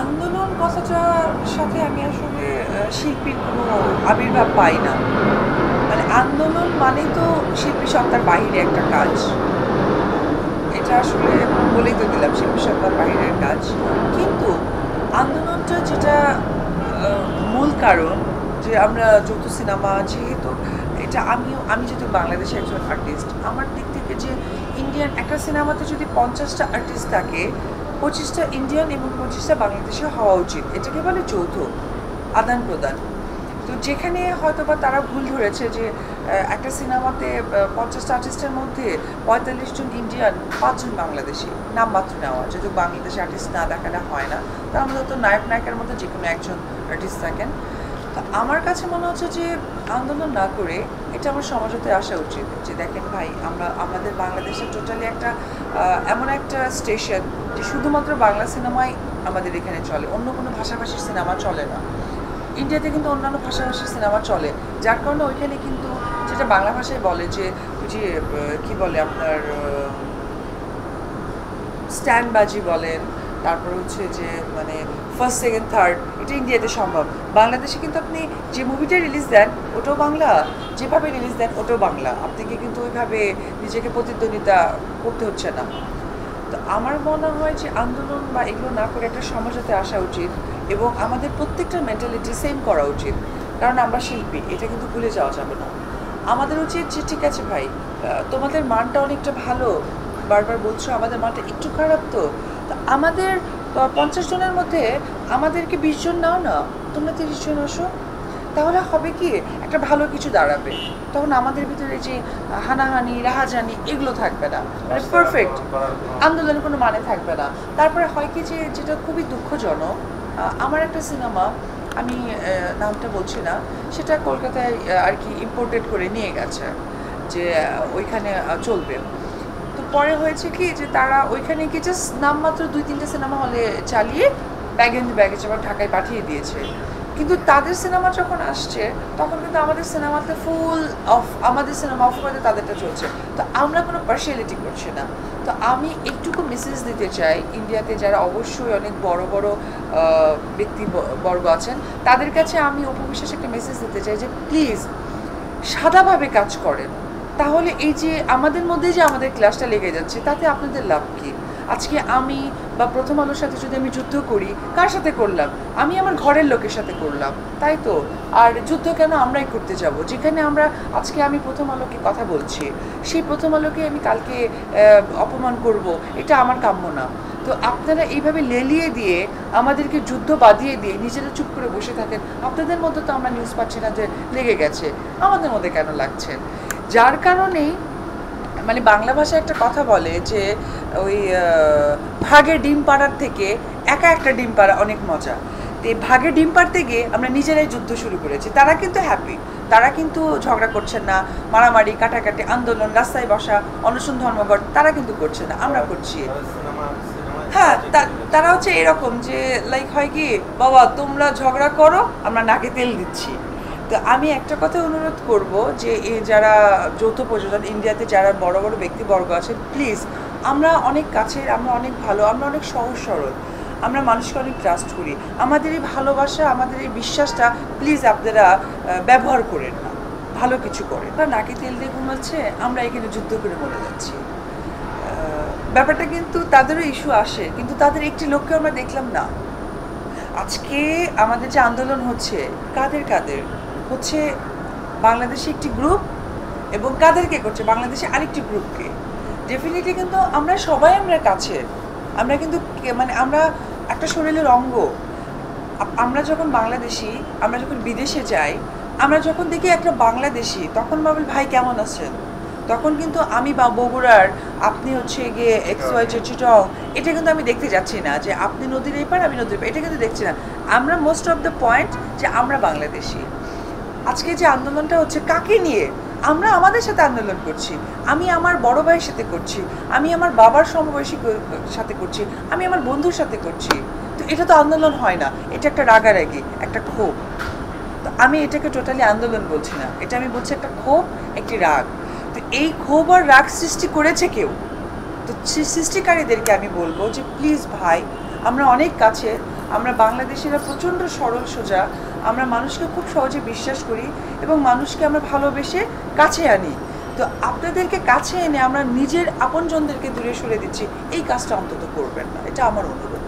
আন্দোলন কথাটার সাথে আমি আসলে শিল্পীর কোনো আবির্ভাব পাই না। মানে আন্দোলন মানে তো শিল্পী সত্তার বাহিরে একটা কাজ। এটা আসলে বলেই তো দিলাম, শিল্পী সত্তার বাহিরের কাজ। কিন্তু আন্দোলনটা যেটা মূল কারণ যে আমরা যৌথ সিনেমা যেহেতু, এটা আমিও, আমি যেহেতু বাংলাদেশের একজন আর্টিস্ট আমার দিক থেকে যে ইন্ডিয়ান একটা সিনেমাতে যদি পঞ্চাশটা আর্টিস্ট থাকে পঁচিশটা ইন্ডিয়ান এবং পঁচিশটা বাংলাদেশে হওয়া উচিত। এটাকে বলে যৌথ আদান প্রদান। তো যেখানে হয়তো বা তারা ভুল ধরেছে যে একটা সিনেমাতে পঞ্চাশটা আর্টিস্টের মধ্যে পঁয়তাল্লিশ জন ইন্ডিয়ান পাঁচজন বাংলাদেশি নামমাত্র নেওয়া যেহেতু বাংলাদেশি আর্টিস্ট না দেখানো হয় না তার মধ্যে তো নায়ক, নায়িকার মধ্যে যে কোনো একজন আর্টিস্ট থাকেন। তো আমার কাছে মনে হচ্ছে যে, আন্দোলন না করে এটা আমার সমাজতে আসা উচিত। যে দেখেন ভাই, আমরা, আমাদের বাংলাদেশের টোটালি একটা এমন একটা স্টেশন যে শুধুমাত্র বাংলা সিনেমাই আমাদের এখানে চলে। অন্য কোনো ভাষাভাষীর সিনেমা চলে না। ইন্ডিয়াতে কিন্তু অন্যান্য ভাষাভাষীর সিনেমা চলে। যার কারণে ওইখানে কিন্তু যেটা বাংলা ভাষায় বলে যে যে কি বলে আপনার স্ট্যান্ডবাজি বলেন, তারপর হচ্ছে যে মানে ফার্স্ট সেকেন্ড থার্ড এটা ইন্ডিয়াতে সম্ভব। বাংলাদেশে কিন্তু আপনি যে মুভিটা রিলিজ দেন, ওটাও বাংলা। যেভাবে রিলিজ দেন, ওটাও বাংলা। আপনাকে কিন্তু ওইভাবে নিজেকে প্রতিদ্বন্দ্বিতা করতে হচ্ছে না। তো আমার মনে হয় যে আন্দোলন বা এগুলো না করে একটা সমাজতে আসা উচিত এবং আমাদের প্রত্যেকটা মেন্টালিটি সেম করা উচিত। কারণ আমরা শিল্পী, এটা কিন্তু ভুলে যাওয়া যাবে না। আমাদের উচিত যে, ঠিক আছে ভাই তোমাদের মানটা অনেকটা ভালো। বারবার বলছো আমাদের মানটা একটু খারাপ তো। তো আমাদের প- পঞ্চাশ জনের মধ্যে আমাদেরকে বিশ জন নাও না তোমরা তিরিশ জন আসো। তাহলে হবে কি একটা ভালো কিছু দাঁড়াবে। তখন আমাদের ভিতরে যে হানাহানি রাহাজানি এগুলো থাকবে না। মানে পারফেক্ট আন্দোলনের কোনো মানে থাকবে না। তারপরে হয় কি যে যেটা খুবই দুঃখজনক আমার একটা সিনেমা আমি নামটা বলছি না সেটা কলকাতায় আর কি ইম্পোর্টেড করে নিয়ে গেছে যে ওইখানে চলবে। তো পরে হয়েছে কি যে তারা ওইখানে কি জাস্ট নামমাত্র দুই তিনটে সিনেমা হলে চালিয়ে ব্যাগ এন্ড ব্যাগেজ আবার ঢাকায় পাঠিয়ে দিয়েছে। কিন্তু তাদের সিনেমা যখন আসছে তখন কিন্তু আমাদের সিনেমাতে ফুল অফ আমাদের সিনেমা অফ করে তাদেরটা চলছে। তো আমরা কোনো পার্সিয়ালিটি করছি না। তো আমি একটুকু মেসেজ দিতে চাই ইন্ডিয়াতে যারা অবশ্যই অনেক বড় বড় আহ, ব্যক্তি বর্গ আছেন তাদের কাছে আমি উপবিশ্বাস একটা মেসেজ দিতে চাই যে প্লিজ সাদাভাবে কাজ করেন। তাহলে এই যে আমাদের মধ্যে যে আমাদের ক্লাসটা লেগে যাচ্ছে, তাতে আপনাদের লাভ কি? আজকে আমি বা প্রথম আলোর সাথে যদি আমি যুদ্ধ করি, কার সাথে করলাম? আমি আমার ঘরের লোকের সাথে করলাম, তাই তো? আর যুদ্ধ কেন আমরাই করতে যাব? যেখানে আমরা, আজকে আমি প্রথম আলোকে কথা বলছি, সেই প্রথম আলোকে আমি কালকে অপমান করব, এটা আমার কাম্য না। তো আপনারা এইভাবে লেলিয়ে দিয়ে, আমাদেরকে যুদ্ধ বাঁধিয়ে দিয়ে, নিজেরা চুপ করে বসে থাকেন, আপনাদের মধ্যে তো আমরা নিউজ পাচ্ছি না যে লেগে গেছে, আমাদের মধ্যে কেন লাগছে? যার কারণেই মানে বাংলা ভাষায় একটা কথা বলে যে ওই ভাগে ডিম পাড়ার থেকে একা একটা ডিম পাড়া অনেক মজা। তো এই ভাগে ডিম পাড়তে গিয়ে আমরা নিজেরাই যুদ্ধ শুরু করেছি। তারা কিন্তু হ্যাপি তারা কিন্তু ঝগড়া করছেন না মারামারি কাটাকাটি আন্দোলন রাস্তায় বসা অনশন ধর্মঘট তারা কিন্তু করছে না। আমরা করছি। হ্যাঁ তারা হচ্ছে এরকম যে লাইক হয় কি বাবা তোমরা ঝগড়া করো আমরা নাকে তেল দিচ্ছি। তো আমি একটা কথা অনুরোধ করব যে যারা যৌথ প্রযোজন, ইন্ডিয়াতে যারা বড় বড় ব্যক্তিবর্গ আছেন প্লিজ আমরা অনেক কাছের, আমরা অনেক ভালো, আমরা অনেক সহজ, সরল, আমরা মানুষকে অনেক ট্রাস্ট করি। আমাদের এই ভালোবাসা, আমাদের এই বিশ্বাসটা প্লিজ আপনারা ব্যবহার করেন না, ভালো কিছু করেন। বা নাকি তেল দিয়ে ঘুমাচ্ছে, আমরা এখানে যুদ্ধ করে মরে যাচ্ছি। ব্যাপারটা কিন্তু তাদেরও ইস্যু আসে, কিন্তু তাদের একটি লোককে আমরা দেখলাম না। আজকে আমাদের যে আন্দোলন হচ্ছে, কাদের কাদের? হচ্ছে বাংলাদেশে একটি গ্রুপ এবং কাদেরকে করছে? বাংলাদেশে আরেকটি গ্রুপকে ডেফিনেটলি কিন্তু আমরা সবাই আমরা কাছে। আমরা কিন্তু মানে আমরা একটা শরীরের অঙ্গ। আমরা যখন বাংলাদেশি আমরা যখন বিদেশে যাই আমরা যখন দেখি একটা বাংলাদেশি তখন ভাবি ভাই কেমন আছেন? তখন কিন্তু আমি বা বগুড়ার আপনি হচ্ছে গিয়ে এক্স ওয়াই চিটং এটা কিন্তু আমি দেখতে যাচ্ছি না যে আপনি নদীর এই পার আমি নদীর এটা কিন্তু দেখছি না। আমরা মোস্ট অফ দ্য পয়েন্ট যে আমরা বাংলাদেশি। আজকে যে আন্দোলনটা হচ্ছে, কাকে নিয়ে? আমরা আমাদের সাথে আন্দোলন করছি। আমি আমার বড় ভাইয়ের সাথে করছি। আমি আমার বাবার সমবয়সী সাথে করছি। আমি আমার বন্ধুর সাথে করছি। তো এটা তো আন্দোলন হয় না। এটা একটা রাগারাগি, একটা ক্ষোভ। তো আমি এটাকে টোটালি আন্দোলন বলছি না। এটা আমি বলছি একটা ক্ষোভ, একটি রাগ। তো এই ক্ষোভ আর রাগ সৃষ্টি করেছে কেউ? তো সৃষ্টিকারীদেরকে আমি বলব যে, প্লিজ ভাই, আমরা অনেক কাছে আমরা বাংলাদেশিরা প্রচণ্ড সরল সোজা। আমরা মানুষকে খুব সহজে বিশ্বাস করি এবং মানুষকে আমরা ভালোবেসে কাছে আনি। তো আপনাদেরকে কাছে এনে আমরা নিজের আপনজনদেরকে দূরে সরে দিচ্ছি, এই কাজটা অন্তত করবেন না। এটা আমার অনুরোধ।